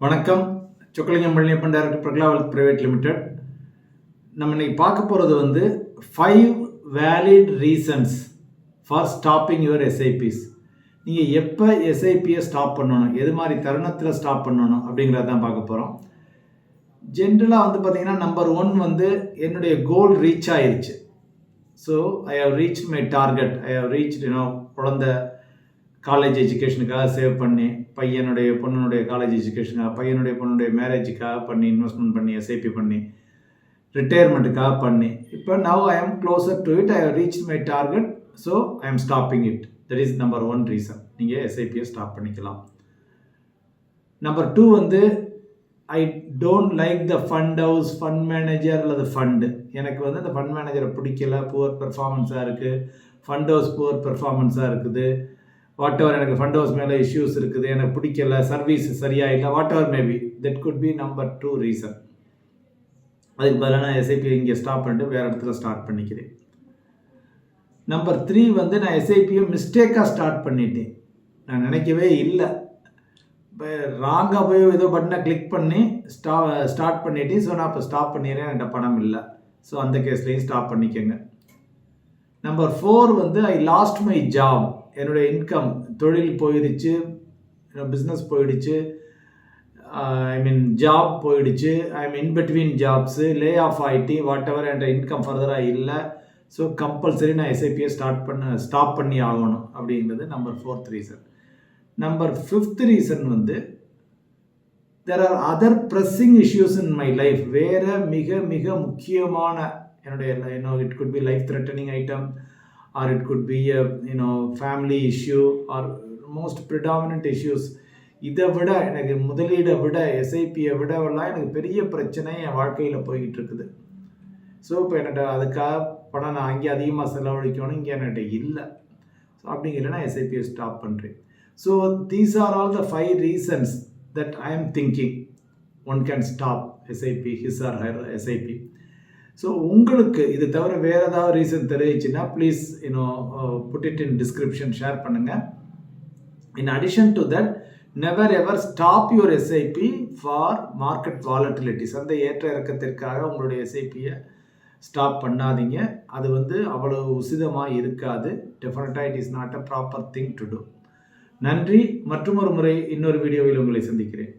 வணக்கம். Chockalingam Palaniappan director Prakala wealth private limited. நம்ம இன்னைக்கு பார்க்க போகிறது வந்து five valid reasons for stopping your SIPs நீங்கள் எப்போ எஸ்ஐபியை ஸ்டாப் பண்ணணும் எது மாதிரி தருணத்தில் ஸ்டாப் பண்ணணும் அப்படிங்கிறத தான் பார்க்க போகிறோம் ஜென்ரலாக வந்து பார்த்தீங்கன்னா நம்பர் ஒன் வந்து என்னுடைய கோல் ரீச் ஆயிடுச்சு so I have reach my target I have reach you know குழந்த காலேஜ் எஜுகேஷனுக்காக சேவ் பண்ணி பையனுடைய பொண்ணுடைய காலேஜ் எஜுகேஷனுக்காக பையனுடைய பொண்ணுடைய மேரேஜுக்காக பண்ணி இன்வெஸ்ட்மெண்ட் பண்ணி எஸ்ஐபி பண்ணி ரிட்டையர்மெண்ட்டுக்காக பண்ணி. இப்போ now I am closer to it I reach my target so I am stopping it that is number one reason நீங்கள் எஸ்ஐபியை ஸ்டாப் பண்ணிக்கலாம். நம்பர் டூ வந்து I don't like the fund house fund manager அல்லது fund எனக்கு வந்து அந்த fund மேனேஜரை பிடிக்கல. புவர் பெர்ஃபார்மன்ஸாக இருக்குது ஃபண்ட் ஹவுஸ் புவர் பெர்ஃபார்மன்ஸாக இருக்குது. வாட் எவர் எனக்கு ஃபண்ட் ஹவுஸ் மேலே இஷ்யூஸ் இருக்குது? எனக்கு பிடிக்கல. சர்வீஸ் சரியாக இல்லை. Whatever maybe that could be number two reason அதுக்கு பதிலாக நான் எஸ்ஐபி இங்கே ஸ்டாப் பண்ணிட்டு வேறு இடத்துல ஸ்டார்ட் பண்ணிக்கிறேன். நம்பர் த்ரீ வந்து நான் எஸ்ஐபியை மிஸ்டேக்காக ஸ்டார்ட் பண்ணிட்டேன். நான் நினைக்கவே இல்லை. இப்போ ராங்காக போய் ஏதோ பட்டனை கிளிக் பண்ணி ஸ்டா ஸ்டார்ட் பண்ணிட்டேன். ஸோ நான் இப்போ ஸ்டாப் பண்ணிடுறேன். என்கிட்ட பணம் இல்லை. ஸோ அந்த கேஸ்லேயும் ஸ்டாப் பண்ணிக்கோங்க. நம்பர் ஃபோர் வந்து ஐ லாஸ்ட் மை ஜாப் என்னுடைய இன்கம் தொழில் போயிடுச்சு பிஸ்னஸ் போயிடுச்சு ஐ மீன் ஜாப் போயிடுச்சு I mean between jobs lay off ஆகிட்டு வாட் எவர் என்ற இன்கம் ஃபர்தராக இல்லை ஸோ கம்பல்சரி நான் எஸ்ஐபியை ஸ்டார்ட் பண்ண ஸ்டாப் பண்ணி ஆகணும் அப்படிங்கிறது number fourth reason number fifth reason வந்து there are other pressing issues in my life வேறு மிக மிக முக்கியமான என்னுடைய you know it could be life threatening item or it could be you you know family issue or most predominant issues இதை விட எனக்கு முதலீடை விட எஸ்ஐபியை விடவெல்லாம் எனக்கு பெரிய பிரச்சனை என் வாழ்க்கையில் போய்கிட்டு இருக்குது. ஸோ இப்போ என்கிட்ட அதுக்காக பணம் நான் அங்கே அதிகமாக செலவழிக்கணும் இங்கே என்கிட்ட இல்லை. ஸோ அப்படிங்கிற நான் எஸ்ஐபியை ஸ்டாப் பண்ணுறேன் so these are all the five reasons that I am thinking one can stop SIP his or her SIP so உங்களுக்கு இது தவிர வேறு ஏதாவது reason தெரிவிச்சுன்னா please you know put it in description share பண்ணுங்கள் in addition to that never ever stop your SIP for market volatilities அந்த ஏற்ற இறக்கத்திற்காக உங்களுடைய எஸ்ஐபியை stop பண்ணாதீங்க. அது வந்து அவ்வளோ உசிதமாக இருக்காது. டெஃபினட்டாக it is not a proper thing to do நன்றி. மற்றும் ஒரு முறை இன்னொரு வீடியோவில் உங்களை சந்திக்கிறேன்.